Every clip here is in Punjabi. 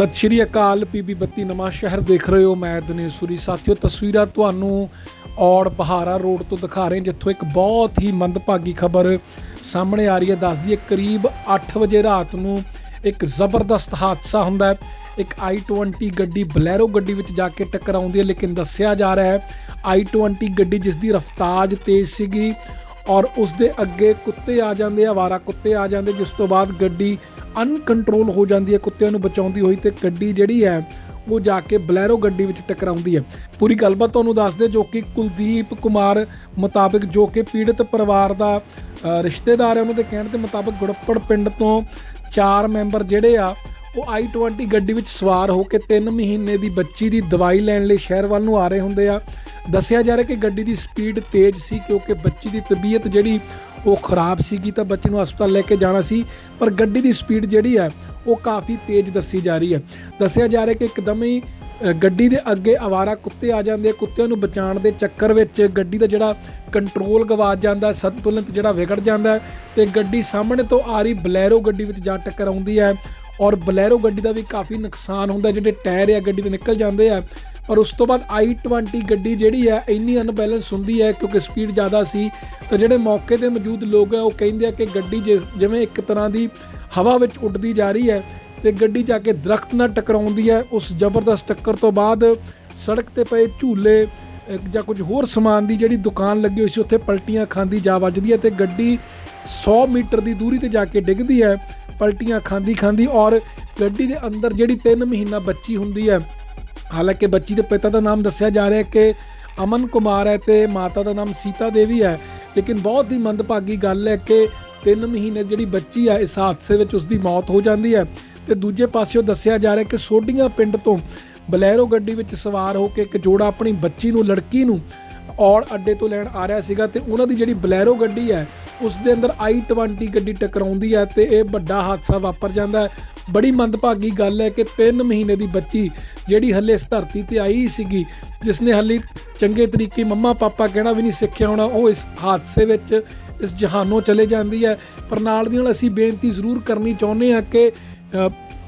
ਸਤਿ ਸ਼੍ਰੀ ਅਕਾਲ, ਪੀਬੀ ਬੱਤੀ ਨਵਾਂ ਸ਼ਹਿਰ ਦੇਖ ਰਹੇ ਹੋ ਮੈਂ ਦਿਨੇਸ਼ੂਰੀ ਸਾਥੀਓ, ਤਸਵੀਰਾਂ ਤੁਹਾਨੂੰ ਔੜ ਪਹਾੜਾ ਰੋਡ ਤੋਂ ਦਿਖਾ ਰਹੇ ਜਿੱਥੋਂ ਇੱਕ ਬਹੁਤ ਹੀ ਮੰਦਭਾਗੀ ਖਬਰ ਸਾਹਮਣੇ ਆ ਰਹੀ ਹੈ। ਦੱਸਦੀ ਹੈ ਕਰੀਬ 8 ਵਜੇ ਰਾਤ ਨੂੰ ਇੱਕ ਜ਼ਬਰਦਸਤ ਹਾਦਸਾ ਹੁੰਦਾ ਹੈ। ਇੱਕ i20 ਗੱਡੀ ਬਲੈਰੋ ਗੱਡੀ ਵਿੱਚ ਜਾ ਕੇ ਟਕਰਾਉਂਦੀ ਹੈ, ਲੇਕਿਨ ਦੱਸਿਆ ਜਾ ਰਿਹਾ ਹੈ i20 ਗੱਡੀ ਜਿਸ ਦੀ ਰਫ਼ਤਾਰ ਤੇਜ਼ ਸੀਗੀ ਔਰ ਉਸ ਦੇ ਅੱਗੇ ਕੁੱਤੇ ਆ ਜਾਂਦੇ ਆ ਵਾਰਾ ਕੁੱਤੇ ਆ ਜਾਂਦੇ, ਜਿਸ ਤੋਂ ਬਾਅਦ ਗੱਡੀ ਅਨਕੰਟਰੋਲ ਹੋ ਜਾਂਦੀ ਹੈ, ਕੁੱਤਿਆਂ ਨੂੰ ਬਚਾਉਂਦੀ ਹੋਈ ਤੇ ਗੱਡੀ ਜਿਹੜੀ ਹੈ, ਉਹ ਜਾ ਕੇ ਬਲੈਰੋ ਗੱਡੀ ਵਿੱਚ ਟਕਰਾਉਂਦੀ ਹੈ। ਪੂਰੀ ਗੱਲਬਾਤ ਤੁਹਾਨੂੰ ਦੱਸਦੇ ਜੋ ਕਿ ਕੁਲਦੀਪ ਕੁਮਾਰ ਮੁਤਾਬਕ, ਜੋ ਕਿ ਪੀੜਤ ਪਰਿਵਾਰ ਦਾ ਰਿਸ਼ਤੇਦਾਰ ਹੈ, ਉਹਨਾਂ ਦੇ ਕਹਿਣ ਦੇ ਮੁਤਾਬਕ ਗੁੜੱਪੜ ਪਿੰਡ ਤੋਂ ਚਾਰ ਮੈਂਬਰ ਜਿਹੜੇ ਆ, ਉਹ i20 ਗੱਡੀ ਵਿੱਚ ਸਵਾਰ ਹੋ ਕੇ 3 ਮਹੀਨੇ ਦੀ ਬੱਚੀ ਦੀ ਦਵਾਈ ਲੈਣ ਲਈ ਸ਼ਹਿਰ ਵੱਲ ਨੂੰ ਆ ਰਹੇ ਹੁੰਦੇ ਆ। ਦੱਸਿਆ ਜਾ ਰਿਹਾ ਕਿ ਗੱਡੀ ਦੀ ਸਪੀਡ ਤੇਜ਼ ਸੀ ਕਿਉਂਕਿ ਬੱਚੀ ਦੀ ਤਬੀਅਤ ਜਿਹੜੀ ਉਹ ਖਰਾਬ ਸੀਗੀ ਤਾਂ ਬੱਚੇ ਨੂੰ ਹਸਪਤਾਲ ਲੈ ਕੇ ਜਾਣਾ ਸੀ, ਪਰ ਗੱਡੀ ਦੀ ਸਪੀਡ ਜਿਹੜੀ ਹੈ ਉਹ ਕਾਫੀ ਤੇਜ਼ ਦੱਸੀ ਜਾ ਰਹੀ ਹੈ। ਦੱਸਿਆ ਜਾ ਰਿਹਾ ਕਿ ਇੱਕਦਮ ਹੀ ਗੱਡੀ ਦੇ ਅੱਗੇ ਆਵਾਰਾ ਕੁੱਤੇ ਆ ਜਾਂਦੇ ਕੁੱਤਿਆਂ ਨੂੰ ਬਚਾਉਣ ਦੇ ਚੱਕਰ ਵਿੱਚ ਗੱਡੀ ਦਾ ਜਿਹੜਾ ਕੰਟਰੋਲ ਗਵਾ ਜਾਂਦਾ ਸੰਤੁਲਨ ਜਿਹੜਾ ਵਿਗੜ ਜਾਂਦਾ ਹੈ ਤੇ ਗੱਡੀ ਸਾਹਮਣੇ ਤੋਂ ਆ ਰਹੀ ਬਲੈਰੋ ਗੱਡੀ ਵਿੱਚ ਜਾ ਟੱਕਰ ਆਉਂਦੀ ਹੈ ਔਰ ਬਲੈਰੋ ਗੱਡੀ ਦਾ ਵੀ ਕਾਫੀ ਨੁਕਸਾਨ ਹੁੰਦਾ ਜਿਹੜੇ ਟਾਇਰ ਆ, ਗੱਡੀ ਦੇ ਨਿਕਲ ਜਾਂਦੇ ਆ। ਪਰ ਉਸ ਤੋਂ ਬਾਅਦ i20 ਗੱਡੀ ਜਿਹੜੀ ਹੈ, ਇੰਨੀ ਅਨਬੈਲੈਂਸ ਹੁੰਦੀ ਹੈ ਕਿਉਂਕਿ ਸਪੀਡ ਜ਼ਿਆਦਾ ਸੀ, ਤਾਂ ਜਿਹੜੇ ਮੌਕੇ ਤੇ ਮੌਜੂਦ ਲੋਕ ਹੈ, ਉਹ ਕਹਿੰਦੇ ਆ ਕਿ ਗੱਡੀ ਜਿ- ਜਿਵੇਂ ਇੱਕ ਤਰ੍ਹਾਂ ਦੀ ਹਵਾ ਵਿੱਚ ਉੱਡਦੀ ਜਾ ਰਹੀ ਹੈ ਤੇ ਗੱਡੀ ਜਾ ਕੇ ਦਰਖਤ ਨਾਲ ਟਕਰਾਉਂਦੀ ਹੈ, ਉਸ ਜ਼ਬਰਦਸਤ ਟੱਕਰ ਤੋਂ ਬਾਅਦ ਸੜਕ ਤੇ ਪਏ ਝੂਲੇ ਜਾਂ ਕੁਝ ਹੋਰ ਸਮਾਨ ਦੀ ਜਿਹੜੀ ਦੁਕਾਨ ਲੱਗੀ ਹੋਈ ਸੀ, ਉੱਥੇ ਪਲਟੀਆਂ ਖਾਂਦੀ ਜਾ ਵੱਜਦੀ ਹੈ ਤੇ ਗੱਡੀ 100 ਮੀਟਰ ਦੀ ਦੂਰੀ ਤੇ ਜਾ ਕੇ ਡਿੱਗਦੀ ਹੈ, ਪਲਟੀਆਂ ਖਾਂਦੀ ਖਾਂਦੀ ਔਰ ਗੱਡੀ ਦੇ ਅੰਦਰ ਜਿਹੜੀ 3 ਮਹੀਨਾ ਬੱਚੀ ਹੁੰਦੀ ਹੈ ਹਾਲਾਂਕਿ ਬੱਚੀ ਦੇ ਪਿਤਾ ਦਾ ਨਾਮ ਦੱਸਿਆ ਜਾ ਰਿਹਾ ਹੈ ਕਿ ਅਮਨ ਕੁਮਾਰ ਹੈ ਤੇ ਮਾਤਾ ਦਾ ਨਾਮ ਸੀਤਾ ਦੇਵੀ ਹੈ। ਲੇਕਿਨ ਬਹੁਤ ਹੀ ਮੰਦਭਾਗੀ ਗੱਲ ਹੈ ਕਿ 3 ਮਹੀਨੇ ਜਿਹੜੀ ਬੱਚੀ ਹੈ, ਇਸ ਹਾਦਸੇ ਵਿੱਚ ਉਸ ਦੀ ਮੌਤ ਹੋ ਜਾਂਦੀ ਹੈ। ਤੇ ਦੂਜੇ ਪਾਸਿਓ ਦੱਸਿਆ ਜਾ ਰਿਹਾ ਕਿ ਸੋਢੀਆਂ ਪਿੰਡ ਤੋਂ ਬਲੈਰੋ ਗੱਡੀ ਵਿੱਚ ਸਵਾਰ ਹੋ ਕੇ ਇੱਕ ਜੋੜਾ ਆਪਣੀ ਬੱਚੀ ਨੂੰ, ਲੜਕੀ ਨੂੰ ਔੜ ਅੱਡੇ ਤੋਂ ਲੈਣ ਆ ਰਿਹਾ ਸੀਗਾ ਤੇ ਉਹਨਾਂ ਦੀ ਜਿਹੜੀ ਬਲੈਰੋ ਗੱਡੀ ਹੈ, ਉਸ ਦੇ ਅੰਦਰ i20 ਗੱਡੀ ਟਕਰਾਉਂਦੀ ਹੈ ਤੇ ਇਹ ਵੱਡਾ ਹਾਦਸਾ ਵਾਪਰ ਜਾਂਦਾ ਹੈ। ਬੜੀ ਮੰਦਭਾਗੀ ਗੱਲ ਹੈ ਕਿ 3 ਮਹੀਨੇ ਦੀ ਬੱਚੀ ਜਿਹੜੀ ਹੱਲੇ ਇਸ ਧਰਤੀ ਤੇ ਆਈ ਸੀਗੀ ਜਿਸ ਨੇ ਹੱਲੇ ਚੰਗੇ ਤਰੀਕੇ ਮੰਮਾ ਪਾਪਾ ਕਹਿਣਾ ਵੀ ਨਹੀਂ ਸਿੱਖਿਆ ਹੋਣਾ, ਉਹ ਇਸ ਹਾਦਸੇ ਵਿੱਚ ਇਸ ਜਹਾਨੋਂ ਚਲੇ ਜਾਂਦੀ ਹੈ। ਪਰ ਨਾਲ ਦੀ ਨਾਲ ਅਸੀਂ ਬੇਨਤੀ ਜ਼ਰੂਰ ਕਰਨੀ ਚਾਹੁੰਦੇ ਹਾਂ ਕਿ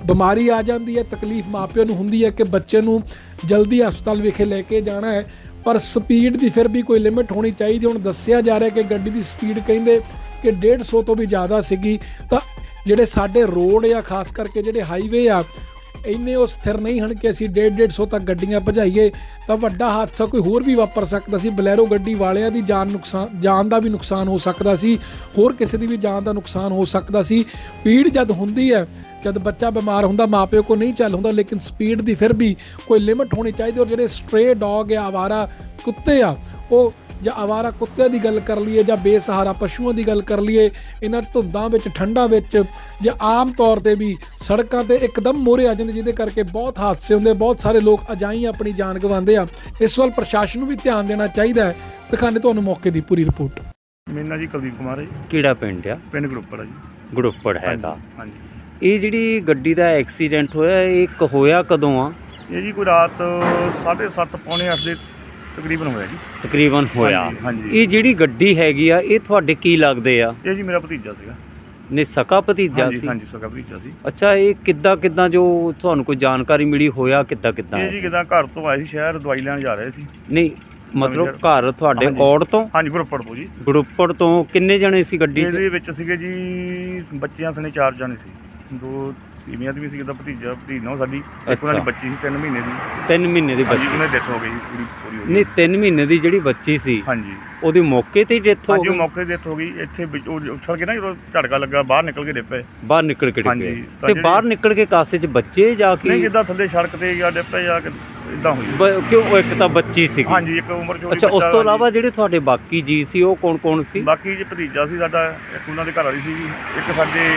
ਬਿਮਾਰੀ ਆ ਜਾਂਦੀ ਹੈ, ਤਕਲੀਫ ਮਾਪਿਆਂ ਨੂੰ ਹੁੰਦੀ ਹੈ ਕਿ ਬੱਚੇ ਨੂੰ ਜਲਦੀ ਹਸਪਤਾਲ ਵਿਖੇ ਲੈ ਕੇ ਜਾਣਾ ਹੈ। ਪਰ ਸਪੀਡ ਦੀ ਫਿਰ ਵੀ ਕੋਈ ਲਿਮਿਟ ਹੋਣੀ ਚਾਹੀਦੀ। ਹੁਣ ਦੱਸਿਆ ਜਾ ਰਿਹਾ ਕਿ ਗੱਡੀ ਦੀ ਸਪੀਡ ਕਹਿੰਦੇ ਕਿ 150 ਤੋਂ ਵੀ ਜ਼ਿਆਦਾ ਸੀਗੀ। ਤਾਂ ਜਿਹੜੇ ਸਾਡੇ ਰੋਡ ਆ, ਖਾਸ ਕਰਕੇ ਜਿਹੜੇ ਹਾਈਵੇ ਆ ਇੰਨੇ ਉਹ ਸਥਿਰ ਨਹੀਂ ਹਨ ਕਿ ਅਸੀਂ 1.5 150 ਤੱਕ ਗੱਡੀਆਂ ਭਜਾਈਏ, ਤਾਂ ਵੱਡਾ ਹਾਦਸਾ ਕੋਈ ਹੋਰ ਵੀ ਵਾਪਰ ਸਕਦਾ ਸੀ। ਬਲੈਰੋ ਗੱਡੀ ਵਾਲਿਆਂ ਦੀ ਜਾਨ ਨੁਕਸਾਨ, ਜਾਨ ਦਾ ਵੀ ਨੁਕਸਾਨ ਹੋ ਸਕਦਾ ਸੀ। ਹੋਰ ਕਿਸੇ ਦੀ ਵੀ ਜਾਨ ਦਾ ਨੁਕਸਾਨ ਹੋ ਸਕਦਾ ਸੀ। ਪੀੜ ਜਦ ਹੁੰਦੀ ਹੈ, ਜਦ ਬੱਚਾ ਬਿਮਾਰ ਹੁੰਦਾ, ਮਾਪਿਓ ਕੋ ਨਹੀਂ ਚੱਲ ਹੁੰਦਾ, ਲੇਕਿਨ ਸਪੀਡ ਦੀ ਫਿਰ ਵੀ ਕੋਈ ਲਿਮਿਟ ਹੋਣੀ ਚਾਹੀਦੀ ਔਰ ਜਿਹੜੇ ਸਟ੍ਰੇ ਡੌਗ ਆ, ਆਵਾਰਾ, ਕੁੱਤੇ ਆ ਉਹ ਜਾਂ ਆਵਾਰਾ ਕੁੱਤਿਆਂ ਦੀ ਗੱਲ ਕਰ ਲਈਏ ਜਾਂ ਬੇਸਹਾਰਾ ਪਸ਼ੂਆਂ ਦੀ ਗੱਲ ਕਰ ਲਈਏ ਇਹਨਾਂ ਧੁੰਦਾਂ ਵਿੱਚ ਠੰਡਾਂ ਵਿੱਚ ਜਾਂ ਆਮ ਤੌਰ ਤੇ ਵੀ ਸੜਕਾਂ ਤੇ ਇੱਕਦਮ ਮੋਰੇ ਆ ਜਾਂਦੇ ਜਿਹਦੇ ਕਰਕੇ ਬਹੁਤ ਹਾਦਸੇ ਹੁੰਦੇ ਬਹੁਤ ਸਾਰੇ ਲੋਕ ਅਜਾਈ ਆਪਣੀ ਜਾਨ ਗਵਾਉਂਦੇ ਆ। ਇਸ ਵੱਲ ਪ੍ਰਸ਼ਾਸਨ ਨੂੰ ਵੀ ਧਿਆਨ ਦੇਣਾ ਚਾਹੀਦਾ ਹੈ। ਦਿਖਾਣੇ ਤੁਹਾਨੂੰ ਮੌਕੇ ਦੀ ਪੂਰੀ ਰਿਪੋਰਟ। ਮੇਰਾ ਨਾਂ ਜੀ ਕੁਲਦੀਪ ਕੁਮਾਰ ਹੈ ਜੀ। ਕਿਹੜਾ ਪਿੰਡ ਆ? ਪਿੰਡ ਗਰੁੱਪਰ ਹੈ ਜੀ। ਗੁੜੁੱਪੜ ਹੈਗਾ। ਹਾਂਜੀ ਇਹ ਜਿਹੜੀ ਗੱਡੀ ਦਾ ਐਕਸੀਡੈਂਟ ਹੋਇਆ ਇਹ ਕ ਹੋਇਆ ਕਦੋਂ ਆ? ਇਹ ਜੀ ਕੋਈ ਰਾਤ 7:30 ਪੌਣੇ 8 ਦੇ ਤਕਰੀਬਨ ਹੋਇਆ ਜੀ। ਤਕਰੀਬਨ ਹੋਇਆ। ਹਾਂਜੀ, ਹਾਂਜੀ। ਇਹ ਜਿਹੜੀ ਗੱਡੀ ਹੈਗੀ ਆ ਇਹ ਤੁਹਾਡੇ ਕੀ ਲੱਗਦੇ ਆ? ਇਹ ਜੀ ਮੇਰਾ ਭਤੀਜਾ ਸੀਗਾ। ਨੇ ਸਕਾ ਭਤੀਜਾ ਸੀ? ਹਾਂਜੀ ਸਕਾ ਭਤੀਜਾ ਸੀ। ਅੱਛਾ ਇਹ ਕਿੱਦਾਂ ਕਿੱਦਾਂ ਜੋ ਤੁਹਾਨੂੰ ਕੋਈ ਜਾਣਕਾਰੀ ਮਿਲੀ ਹੋਇਆ ਕਿੱਦਾਂ ਕਿੱਦਾਂ? ਇਹ ਜੀ ਕਿਦਾਂ ਘਰ ਤੋਂ ਆਏ ਸੀ ਸ਼ਹਿਰ ਦਵਾਈ ਲੈਣ ਜਾ ਰਹੇ ਸੀ। ਨਹੀਂ ਮਤਲਬ ਘਰ ਤੁਹਾਡੇ ਹਾਂਜੀ। ਔੜ ਤੋਂ? ਹਾਂਜੀ ਗਰੁੱਪਰ ਤੋਂ ਜੀ। ਗੁੜੁੱਪੜ ਤੋਂ ਕਿੰਨੇ ਜਣੇ ਸੀ ਗੱਡੀ 'ਚ? ਇਹਦੇ ਵਿੱਚ ਸੀਗੇ ਜੀ ਬੱਚਿਆਂ ਸਣੇ ਚਾਰ ਜਾਣੇ ਸੀ। ਦੋ ਤੀਵੀਂ ਆਦਮੀ ਸੀ ਕਿਦਾਂ ਭਤੀਜਾ ਭਤੀਜਾ ਸਾਡੀ ਇੱਕ ਉਹਨਾਂ ਦੀ ਅੱਛਾ। ਬੱਚੀ ਸੀ 3 ਮਹੀਨੇ ਦੀ 3 ਮਹੀਨੇ ਦੀ ਹਾਂਜੀ ਬੱਚੀ ਉਹਨੇ। ਡੈਥ ਹੋ ਗਈ ਪੂਰੀ ਪੂਰੀ ਹੋ ਗਈ ਨਹੀਂ 3 ਮਹੀਨੇ ਦੀ ਜਿਹੜੀ ਬੱਚੀ ਸੀ ਹਾਂਜੀ ਉਹਦੀ ਮੌਕੇ ਤੇ ਹੀ ਡੈਥ ਹੋ ਹਾਂਜੀ ਉਹ ਗਈ? ਮੌਕੇ ਤੇ ਡੈਥ ਹੋ ਗਈ। ਇੱਥੇ ਵਿੱਚ ਉਹ ਉਛਲ ਕੇ ਨਾ ਜਦੋਂ ਝਟਕਾ ਲੱਗਾ ਬਾਹਰ ਨਿਕਲ ਕੇ ਡਿੱਪੇ। ਬਾਹਰ ਨਿਕਲ ਕੇ ਹਾਂਜੀ, ਡਿੱਗੇ ਤਾਂ ਤੇ ਜਿਹੜੀ- ਬਾਹਰ ਨਿਕਲ ਕੇ ਕਾਸੇ 'ਚ ਬੱਚੇ ਜਾ ਨਹੀਂ ਕੇ ਜਿੱਦਾਂ ਥੱਲੇ ਸੜਕ ਤੇ ਜਾਂ ਡਿੱਪੇ ਜਾਂ ਇਦਾਂ ਹੋਈ। ਬ- ਕਿਉਂ ਉਹ ਇੱਕ ਤਾਂ ਬੱਚੀ ਸੀਗੀ। ਹਾਂਜੀ ਇੱਕ ਉਮਰ ਚੋਂ ਅੱਛਾ ਉਸ ਤੋਂ ਇਲਾਵਾ ਜਿਹੜੇ ਤੁਹਾਡੇ ਬਾਕੀ ਜੀ ਸੀ ਉਹ ਕੌਣ ਕੌਣ ਸੀ? ਬਾਕੀ ਜੇ ਭਤੀਜਾ ਸੀ ਸਾਡਾ ਇੱਕ ਉਹਨਾਂ ਦੇ ਘਰ ਵਾਲੀ ਸੀ ਇੱਕ ਸਾਡੇ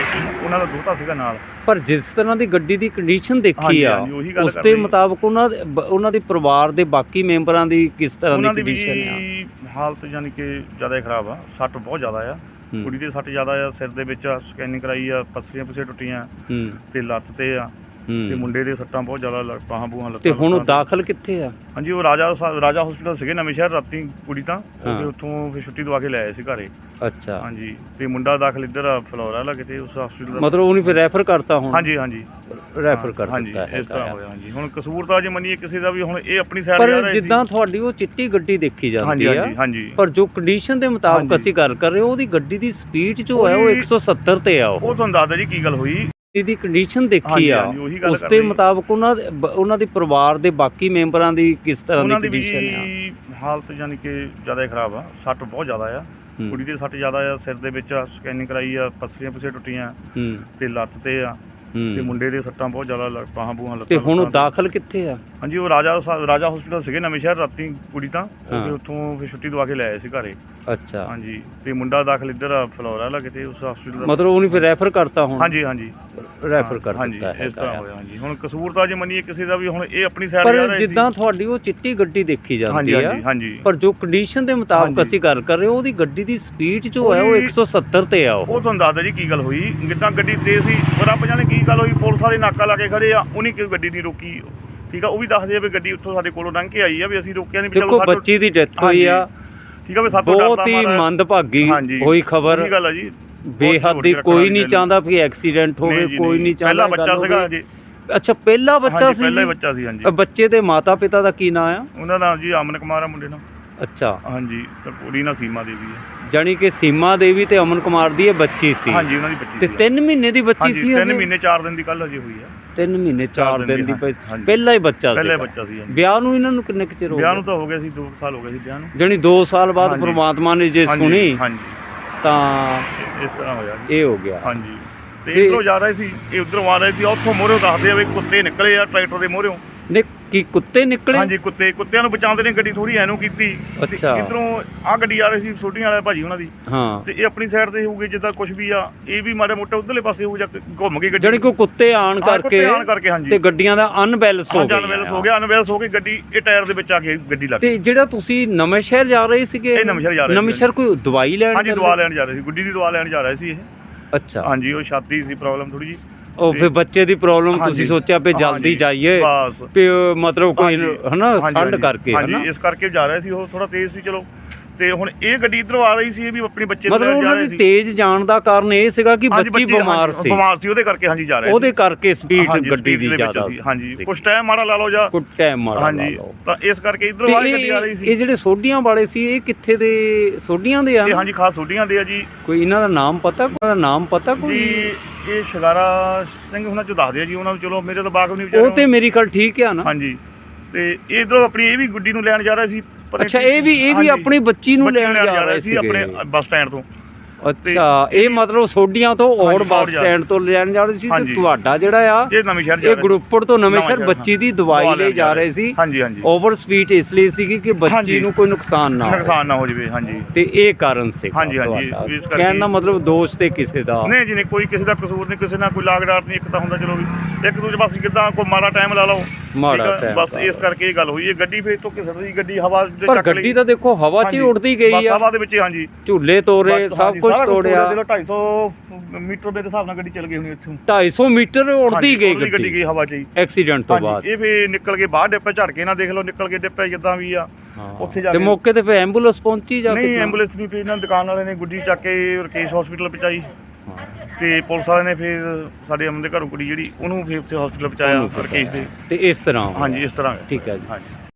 ਉਹਨਾਂ ਦਾ ਦੋਤਾ ਸੀਗਾ ਨਾਲ। ਪਰ ਜਿਸ ਤਰ੍ਹਾਂ ਦੀ ਗੱਡੀ ਦੀ ਕੰਡੀਸ਼ਨ ਦੇਖੀ ਹਾਂਜੀ, ਆ ਹਾਂਜੀ, ਉਹੀ ਗੱਲ ਉਸ ਕਰ ਦੇ ਰਹੀ। ਮੁਤਾਬਕ ਉਹਨਾਂ ਦੇ ਬ- ਉਹਨਾਂ ਦੇ ਪਰਿਵਾਰ ਦੇ ਬਾਕੀ ਮੈਂਬਰਾਂ ਦੀ ਕਿਸ ਤਰ੍ਹਾਂ ਦੀ ਉਹਨਾਂ ਦੀ ਵੀ ਕੰਡੀਸ਼ਨ ਆ? ਹਾਲਤ ਯਾਨੀ ਕਿ ਜ਼ਿਆਦਾ ਹੀ ਖਰਾਬ ਆ ਸੱਟ ਬਹੁਤ ਜ਼ਿਆਦਾ ਆ। ਕੁੜੀ ਦੇ ਸੱਟ ਜ਼ਿਆਦਾ ਆ ਸਿਰ ਦੇ ਵਿੱਚ ਸਕੈਨਿੰਗ ਕਰਾਈ ਆ ਪਸਲੀਆਂ ਪੁਸੇ ਟੁੱਟੀਆਂ ਤੇ ਲੱਤ ਤੇ ਆ। ਤੇ ਮੁੰਡੇ ਦੇ ਸੱਟਾਂ ਬਹੁਤ ਜ਼ਿਆਦਾ ਲੱਗ- ਬਾਹਾਂ ਬੂਹਾਂ ਲੱਤਾਂ ਤੇ ਹੁਣ ਉਹ। ਦਾਖਲ ਕਿੱਥੇ ਆ? ਹਾਂਜੀ ਉਹ ਰਾਜਾ ਰਾਜਾ ਹਸਪੀਟਲ ਸੀਗੇ ਨਵੇਂ ਸ਼ਹਿਰ ਰਾਤੀ ਕੁੜੀ ਤਾਂ। ਹਾਂ। ਉਹ ਉੱਥੋਂ ਫਿਰ ਛੁੱਟੀ ਦਵਾ ਕੇ ਲੈ ਆਏ ਸੀ ਘਰੇ। ਅੱਛਾ। ਹਾਂਜੀ ਤੇ ਮੁੰਡਾ ਦਾਖਲ ਇੱਧਰ ਆ ਫਲੋਰਾ ਲਾ ਕਿਤੇ ਉਸ ਹਸਪੀਟਲ ਦਾ ਮਤਲਬ ਉਹਨੂੰ ਫਿਰ ਰੈਫਰ ਕਰਤਾ ਹੁਣ? ਹਾਂਜੀ ਹਾਂਜੀ। ਰੈਫਰ ਕਰ ਹਾਂਜੀ ਦਿੱਤਾ ਇਸ ਤਰ੍ਹਾਂ ਹੋਇਆ ਹਾਂਜੀ। ਹੁਣ ਕਸੂਰ ਤਾਂ ਜੇ ਮੰਨੀਏ ਕਿਸੇ ਦਾ ਵੀ ਹੁਣ ਇਹ ਆਪਣੀ ਸਾਈਡ ਪਰ ਜਿੱਦਾਂ ਤੁਹਾਡੀ ਉਹ ਚਿੱਟੀ ਗੱਡੀ ਦੇਖੀ ਜਾਂਦੀ ਹਾਂਜੀ ਆ ਹਾਂਜੀ ਹਾਂਜੀ। ਪਰ ਜੋ ਕੰਡੀਸ਼ਨ ਦੇ ਮੁਤਾਬਕ ਹਾਂਜੀ। ਅਸੀਂ ਗੱਲ ਕਰ ਰਹੇ ਹਾਂ ਉਹਦੀ ਗੱਡੀ ਦੀ ਸਪੀਡ ਜੋ ਹੈ ਉਹ ਉਹਦੀ- 170 ਤੇ ਆ ਉਹ। ਉਹ ਤੁਹਾਨੂੰ ਦੱਸਦਾ ਜੀ ਕੀ ਗੱਲ ਹੋਈ। ਦੀ ਕੰਡੀਸ਼ਨ ਦੇਖੀ ਹਾਂਜੀ, ਆ। ਹਾਂਜੀ, ਉਹੀ ਗੱਲ ਉਸ ਕਰ ਦੇ ਰਹੀ। ਮੁਤਾਬਕ ਉਹਨਾਂ ਦੇ ਬ- ਉਹਨਾਂ ਦੇ ਪਰਿਵਾਰ ਦੇ ਬਾਕੀ ਮੈਂਬਰਾਂ ਦੀ ਕਿਸ ਤਰ੍ਹਾਂ ਦੀ ਉਹਨਾਂ ਦੀ ਵੀ ਕੰਡੀਸ਼ਨ ਆ? ਹਾਲਤ ਯਾਨੀ ਕਿ ਜ਼ਿਆਦਾ ਹੀ ਖਰਾਬ ਆ। ਸੱਟ ਬਹੁਤ ਜ਼ਿਆਦਾ ਆ। ਹੂੰ, ਕੁੜੀ ਦੇ ਸੱਟ ਜ਼ਿਆਦਾ ਆ ਸਿਰ ਦੇ ਵਿੱਚ ਸਕੈਨਿੰਗ ਕਰਾਈ ਆ ਪਸਲੀਆਂ ਪੁਸੇ ਟੁੱਟੀਆਂ ਹੂੰ। ਤੇ ਲੱਤ ਤੇ ਆ ਤੇ ਹੂੰ। ਮੁੰਡੇ ਦੇ ਸੱਟਾਂ ਬਹੁਤ ਜ਼ਿਆਦਾ ਲੱਗ- ਬਾਹਾਂ ਬੂਹਾਂ ਲੱਤਾਂ ਤੇ ਹੁਣ ਉਹ। ਦਾਖਲ ਕਿੱਥੇ ਆ? ਹਾਂਜੀ ਉਹ ਰਾਜਾ ਰਾਜਾ ਹਸਪੀਟਲ ਸੀਗੇ ਨਵੇਂ ਸ਼ਹਿਰ ਰਾਤੀ ਕੁੜੀ ਤਾਂ। ਉਹ ਹਾਂ। ਫਿਰ ਉੱਥੋਂ ਫਿਰ ਛੁੱਟੀ ਦਵਾ ਕੇ ਲੈ ਆਏ ਸੀ ਘਰੇ। ਅੱਛਾ। ਹਾਂਜੀ ਤੇ ਮੁੰਡਾ ਦਾਖਲ ਇੱਧਰ ਆ ਫਲੋਰਾ ਲਾ ਕਿਤੇ ਉਸ ਹਸਪੀਟਲ ਦਾ ਮਤਲਬ ਉਹਨੂੰ ਫਿਰ ਰੈਫਰ ਕਰਤਾ ਹੁਣ? ਹਾਂਜੀ ਹਾਂਜੀ। ਰੈਫਰ ਕਰ ਹਾਂਜੀ ਦਿੱਤਾ ਇਸ ਤਰ੍ਹਾਂ ਹੋਇਆ ਹਾਂਜੀ। ਹੁਣ ਕਸੂਰ ਤਾਂ ਜੇ ਮੰਨੀਏ ਕਿਸੇ ਦਾ ਵੀ ਹੁਣ ਇਹ ਆਪਣੀ ਸਾਈਡ ਪਰ ਜਿੱਦਾਂ ਤੁਹਾਡੀ ਉਹ ਚਿੱਟੀ ਗੱਡੀ ਦੇਖੀ ਹਾਂਜੀ ਜਾਂਦੀ ਆ ਹਾਂਜੀ ਹਾਂਜੀ। ਪਰ ਜੋ ਕੰਡੀਸ਼ਨ ਦੇ ਮੁਤਾਬਕ ਹਾਂਜੀ। ਅਸੀਂ ਗੱਲ ਕਰ ਰਹੇ ਹਾਂ ਉਹਦੀ ਗੱਡੀ ਦੀ ਸਪੀਡ ਜੋ ਹੈ ਉਹ ਉਹਦੀ- 170 ਤੇ ਆ ਉਹ। ਉਹ ਤੁਹਾਨੂੰ ਦੱਸਦਾ ਜੀ ਕੀ ਗੱਲ ਹੋਈ। ਜਿੱਦਾਂ ਗੱਡੀ ਤੇਜ਼ ਸੀ ਆਪਾਂ ਜਾਣੇ ਕੀ ਗੱਲ ਹੋਈ ਪੁਲਿਸ ਵਾਲੇ ਨਾਕਾ ਲਾ ਕੇ ਖੜੇ ਆ ਉਹਨੇ ਕਿਉਂ ਗੱਡੀ ਨਹੀਂ ਰੋਕੀ? ਠੀਕ ਆ ਉਹ ਵੀ ਦੱਸਦੇ ਆ ਵੀ ਗੱਡੀ ਉੱਥੋਂ ਸਾਡੇ ਕੋਲੋਂ ਲੰਘ ਕੇ ਆਈ ਆ ਵੀ ਅਸੀਂ ਰੋਕਿਆ ਨਹੀਂ ਵੀ ਦੇਖੋ ਸਾਡੇ- ਬੱਚੀ ਦੀ ਡੈਥ ਹੋਈ ਆ। ਠੀਕ ਆ ਵੀ ਸਾਤੋਂ ਬਹੁਤ ਡਰਦਾ ਹੀ ਮਾਰਾ ਮੰਦਭਾਗੀ ਹਾਂਜੀ। ਹੋਈ ਖਬਰ। ਉਹੀ ਗੱਲ ਆ ਜੀ। ਬੇਹੱਦ ਦੀ ਕੋਈ ਨਹੀਂ ਚਾਹੁੰਦਾ ਕਿ ਐਕਸੀਡੈਂਟ ਹੋਵੇ ਕੋਈ ਨਹੀਂ। ਚਾਹੁੰਦਾ ਪਹਿਲਾ ਬੱਚਾ ਸੀਗਾ ਜੀ ਅੱਛਾ ਪਹਿਲਾ ਬੱਚਾ ਸੀ ਪਹਿਲਾ ਹੀ ਜੀ? ਬੱਚਾ ਸੀ ਹਾਂਜੀ। ਅ, ਬੱਚੇ ਦੇ ਮਾਤਾ ਪਿਤਾ ਦਾ ਕੀ ਨਾਮ ਆ? ਉਹਨਾਂ ਦਾ ਜੀ ਅਮਨ ਕੁਮਾਰ ਆ ਮੁੰਡੇ ਦਾ। ਅੱਛਾ। ਹਾਂਜੀ ਤੇ ਕੁੜੀ ਨਾਲ ਸੀਮਾ ਦੇਵੀ ਹੈ ਜਾਣੀ ਕਿ ਸੀਮਾ ਦੇਵੀ ਤੇ ਅਮਨ ਕੁਮਾਰ ਦੀ ਇਹ ਬੱਚੀ ਸੀ। ਹਾਂਜੀ ਉਹਨਾਂ ਦੀ ਬੱਚੀ ਤੇ ਸੀ। 3 ਮਹੀਨੇ ਦੀ ਬੱਚੀ ਹਾਂਜੀ ਸੀ 3 ਹਜੇ? ਮਹੀਨੇ 4 ਦਿਨ ਦੀ ਕੱਲ ਹਜੇ ਹੋਈ ਆ। 3 ਮਹੀਨੇ 4 ਦਿਨ ਦੀ ਹਾਂਜੀ। ਪਹਿਲਾ ਹੀ ਬੱਚਾ ਸੀ ਪਹਿਲੇ ਬੱਚਾ ਸੀ ਹਾਂਜੀ। ਵਿਆਹ ਨੂੰ ਇਹਨਾਂ ਨੂੰ ਕਿੰਨੇ ਕੁ ਚਿਰ ਹੋ ਵਿਆਹ ਗਿਆ ਨੂੰ ਤਾਂ ਹੋ ਗਿਆ ਸੀ 2 ਸਾਲ ਹੋ ਗਏ ਸੀ ਵਿਆਹ ਨੂੰ। ਜਾਣੀ 2 ਸਾਲ ਬਾਅਦ ਹਾਂਜੀ। ਪ੍ਰਮਾਤਮਾ ਨੇ ਜੇ ਹਾਂਜੀ, ਸੁਣੀ ਹਾਂਜੀ। ਤਾਂ ਇਹ- ਇਸ ਤਰ੍ਹਾਂ ਹੋਇਆ ਜੀ। ਇਹ ਹੋ ਗਿਆ। ਹਾਂਜੀ। ਤੇ ਤੇ- ਇਧਰੋਂ ਜਾ ਰਹੇ ਸੀ ਇਹ ਉਧਰੋਂ ਆ ਰਹੇ ਸੀ ਉੱਥੋਂ ਮੋਹਰਿਓਂ ਦੱਸਦੇ ਆ ਵੀ ਕੁੱਤੇ ਨਿਕਲੇ ਆ ਟਰੈਕਟਰ ਦੇ ਮੋਹਰਿਓਂ ਨੇ ਕੀ ਕੁੱਤੇ ਨਿਕਲੇ? ਹਾਂਜੀ ਕੁੱਤੇ ਕੁੱਤਿਆਂ ਨੂੰ ਬਚਾਉਂਦੇ ਨੇ ਗੱਡੀ ਥੋੜੀ ਐਨੂੰ ਕੀਤੀ। ਅੱਛਾ। ਇਧਰੋਂ ਆ ਗੱਡੀ ਆ ਰਹੀ ਸੀ ਛੋਟੀਆਂ ਵਾਲੇ ਭਾਜੀ ਉਹਨਾਂ ਦੀ। ਹਾਂ। ਤੇ ਇਹ ਆਪਣੀ ਸਾਈਡ ਤੇ ਹੋਊਗੀ ਜਿੱਦਾਂ ਕੁਝ ਵੀ ਆ ਇਹ ਵੀ ਮਾੜੇ ਮੋਟੇ ਉਧਰਲੇ ਪਾਸੇ ਹੋਊ ਜਾਂ ਘੁੰਮ ਕੇ ਗੱਡੀ। ਜਾਣੀ ਕਿ ਕੁੱਤੇ ਆਣ ਹਾਂ, ਕਰਕੇ ਆਉਣ ਕਰਕੇ ਹਾਂਜੀ। ਤੇ ਗੱਡੀਆਂ ਦਾ ਅਨਬੈਲੈਂਸ ਹੋ ਹਾਂ ਗਿਆ ਅਨਵੈਲਸ ਹੋ ਗਿਆ ਅਨਵੈਲਸ ਹੋ ਕੇ ਗੱਡੀ ਇਹ ਟਾਇਰ ਦੇ ਵਿੱਚ ਆ ਕੇ ਗੱਡੀ ਲੱਗ ਤੇ ਜਿਹੜਾ ਤੁਸੀਂ ਨਵੇਂ ਸ਼ਹਿਰ ਜਾ ਰਹੇ ਸੀਗੇ ਇਹ ਨਵਾਂਸ਼ਹਿਰ ਜਾ ਰਹੇ। ਨਵੇਂ ਸ਼ਹਿਰ ਕੋਈ ਦਵਾਈ ਲੈਣ ਹਾਂਜੀ? ਦਵਾ ਲੈਣ ਜਾ ਰਹੇ ਸੀ ਗੁੱਡੀ ਦੀ ਦਵਾ ਲੈਣ ਜਾ ਰਹੇ ਸੀ ਇਹ। ਅੱਛਾ। ਹਾਂਜੀ ਉਹ ਛਾਤੀ ਸੀ ਪ੍ਰੋਬਲਮ ਥੋੜੀ ਜੀ ਉਹ ਫਿਰ ਬੱਚੇ ਦੀ ਪ੍ਰੋਬਲਮ ਹਾਂਜੀ। ਤੁਸੀਂ ਸੋਚਿਆ ਵੀ ਜਲਦੀ ਹਾਂਜੀ, ਜਾਈਏ ਬਸ। ਵੀ ਉਹ ਮਤਲਬ ਕੋਈ ਹਾਂਜੀ, ਹਨਾ ਹਾਂਜੀ, ਠੰਡ ਹਾਂਜੀ, ਕਰਕੇ ਹਨਾ? ਹਾਂਜੀ ਇਸ ਕਰਕੇ ਜਾ ਰਹੇ ਸੀ ਉਹ ਥੋੜਾ ਤੇਜ਼ ਸੀ ਚਲੋ। ਤੇ ਹੁਣ ਇਹ ਗੱਡੀ ਇਧਰੋਂ ਆ ਰਹੀ ਸੀ ਇਹ ਵੀ ਆਪਣੇ ਬੱਚੇ ਨੂੰ ਮਤਲਬ ਲੈਣ ਜਾ ਉਹਨਾਂ ਰਹੇ ਦੀ ਸੀ। ਤੇਜ਼ ਜਾਣ ਦਾ ਕਾਰਨ ਇਹ ਸੀਗਾ ਕਿ ਹਾਂਜੀ, ਬੱਚੀ ਬਿਮਾਰ ਹਾਂਜੀ, ਸੀ। ਬਿਮਾਰ ਸੀ ਉਹਦੇ ਕਰਕੇ ਹਾਂਜੀ ਜਾ ਰਹੇ ਉਹਦੇ ਕਰਕੇ ਸਪੀਡ ਹਾਂਜੀ, ਗੱਡੀ speed ਦੀ ਦੇ ਵਿੱਚ ਜ਼ਿਆਦਾ ਸੀ, ਹਾਂਜੀ। ਕੁਝ ਟਾਈਮ ਮਾੜਾ ਲਾ ਲਓ ਜਾਂ ਕੁਝ ਟਾਈਮ ਮਾਰਾ ਲਾ ਹਾਂਜੀ ਲਓ। ਤਾਂ ਇਸ ਕਰਕੇ ਇਧਰੋਂ ਆ ਗੱਡੀ ਆ ਰਹੀ ਇਹ ਸੀ। ਇਹ ਜਿਹੜੇ ਸੋਢੀਆਂ ਵਾਲੇ ਸੀ ਇਹ ਕਿੱਥੇ ਦੇ? ਸੋਢੀਆਂ ਦੇ ਆ ਇਹ ਹਾਂਜੀ ਖਾਸ ਛੋਟੀਆਂ ਦੇ ਆ ਜੀ। ਕੋਈ ਇਹਨਾਂ ਦਾ ਨਾਮ ਪਤਾ? ਕੋਈ ਦਾ ਨਾਮ ਪਤਾ ਜੀ ਕੋਈ ਇਹ ਸ਼ਿਕਾਰਾ ਸਿੰਘ ਉਹਨਾਂ ਚ ਦੱਸਦੇ ਆ ਜੀ ਉਹਨਾਂ ਨੂੰ ਚਲੋ ਮੇਰੇ ਤਾਂ ਬਾਗ ਨਹੀਂ ਉਹ ਵਿਚਾਰੇ ਤੇ ਮੇਰੀ ਗੱਲ ਠੀਕ ਆ ਨਾ। ਹਾਂਜੀ ਤੇ ਇਧਰੋਂ ਆਪਣੀ ਇਹ ਵੀ ਗੁੱਡੀ ਨੂੰ ਲੈਣ ਜਾ ਰਿਹਾ ਸੀ। ਅੱਛਾ ਇਹ ਵੀ ਇਹ ਵੀ ਆਪਣੀ ਬੱਚੀ ਨੂੰ ਲੈਣ ਜਾ ਰਹੇ ਸੀ ਆਪਣੇ ਬੱਸ ਸਟੈਂਡ ਤੋਂ। ਅੱਛਾ ਇਹ ਮਤਲਬ ਸੋਢੀਆਂ ਤੋਂ ਹਾਂਜੀ, ਬੱਸ ਸਟੈਂਡ ਤੋਂ ਲੈਣ ਜਾ ਰਹੇ ਸੀ ਤੇ। ਤੁਹਾਡਾ ਜਿਹੜਾ ਆ ਇਹ ਨਵੇਂ ਸ਼ਹਿਰ ਜਾ ਇਹ ਗਰੁੱਪੜ ਤੋਂ ਨਵੇਂ ਸ਼ਹਿਰ ਬੱਚੀ ਦੀ ਦਵਾਈ ਲੈਣ ਜਾ ਰਹੇ ਸੀ। ਹਾਂਜੀ ਹਾਂਜੀ। ਓਵਰ ਸਪੀਡ ਇਸ ਲਈ ਸੀਗੀ ਕਿ ਬੱਚੀ। ਨੂੰ ਕੋਈ ਨੁਕਸਾਨ ਨਾ ਹੋਵੇ। ਨੁਕਸਾਨ ਨਾ ਹੋ ਜਾਵੇ ਹਾਂਜੀ। ਤੇ ਇਹ ਕਾਰਨ ਸੀ ਹਾਂਜੀ, ਹਾਂਜੀ, ਇਸ ਕਰਕੇ- ਕਹਿਣ ਦਾ ਮਤਲਬ ਦੋਸ਼ ਤੇ ਕਿਸੇ ਦਾ। ਨਹੀਂ ਜੀ ਨਹੀਂ ਕੋਈ ਕਿਸੇ ਦਾ ਕਸੂਰ ਨਹੀਂ ਕਿਸੇ ਨਾਲ ਕੋਈ ਲਾਗ ਡਾਟ ਨਹੀਂ ਇੱਕ ਤਾਂ ਹੁੰਦਾ ਚਲੋ ਵੀ ਇੱਕ ਦੂਜੇ ਪਾਸੇ ਕਿਦਾਂ ਕੋਈ ਮਾੜਾ ਟਾਈਮ ਲਾ ਲਓ। ਮਾੜਾ time ਬਸ ਲਾ ਇਸ। ਕਰਕੇ ਇਹ ਗੱਲ ਹੋਈ ਇਹ ਗੱਡੀ ਫੇਰ ਤੋਂ ਕਿਸੇ ਦੀ ਗੱਡੀ ਹਵਾ ਦੇ ਚੱਕ ਲਈ। ਗੱਡੀ ਤਾਂ ਦੇਖੋ ਹਵਾ 'ਚ ਹੀ ਉੜਦੀ ਗਈ ਬਸ ਆ। ਹਵਾ ਦੇ ਵਿੱਚ ਹੀ, ਹਾਂਜੀ। ਝੂਲੇ ਬਸ, ਸਭ ਹਾਂਜੀ, ਕੁਝ ਤੋੜਿਆ। ਜਦੋਂ 250 ਮੀਟਰ ਦੇ ਹਿਸਾਬ ਨਾਲ ਗੱਡੀ ਚੱਲ ਗਈ ਹੋਣੀ ਇੱਥੋਂ 250 ਮੀਟਰ ਉੜਦੀ ਗਈ ਉੜਦੀ ਗੱਡੀ ਗਈ ਹਵਾ 'ਚ ਹੀ ਐਕਸੀਡੈਂਟ ਤੋਂ ਬਾਅਦ। ਇਹ ਫੇਰ ਨਿਕਲ ਕੇ ਬਾਹਰ ਡਿੱਪੇ ਝੜ ਕੇ ਨਾ ਦੇਖ ਲਓ ਨਿਕਲ ਕੇ ਡਿੱਪੇ ਜਿੱਦਾਂ ਵੀ ਆ। ਉੱਥੇ ਜਾ ਤੇ ਕੇ- ਮੌਕੇ ਤੇ ਫਿਰ ਐਂਬੂਲੈਂਸ ਪਹੁੰਚੀ ਜਾ ਨਹੀਂ ਕਿੱਦਾਂ? ਐਂਬੂਲੈਂਸ ਨਹੀਂ ਫੇਰ ਇਹਨਾਂ ਦੁਕਾਨ ਵਾਲੇ ਨੇ ਗੁੱਡੀ ਚੱਕ ਕੇ ਰਕੇਸ਼ ਹਸਪੀਟਲ ਪਹੁੰਚਾਈ। ਤੇ ਪੁਲਿਸ ਵਾਲੇ ਨੇ ਫਿਰ ਸਾਡੇ ਅਮਨ ਦੇ ਘਰੋਂ ਕੁੜੀ ਜਿਹੜੀ ਉਹਨੂੰ ਫਿਰ ਉੱਥੇ ਹਸਪੀਟਲ ਪਹੁੰਚਾਇਆ ਰਕੇਸ਼ ਦੇ। ਤੇ ਇਸ ਤਰ੍ਹਾਂ। ਹਾਂਜੀ ਇਸ ਤਰ੍ਹਾਂ ਠੀਕ ਹੈ ਜੀ। ਹਾਂਜੀ।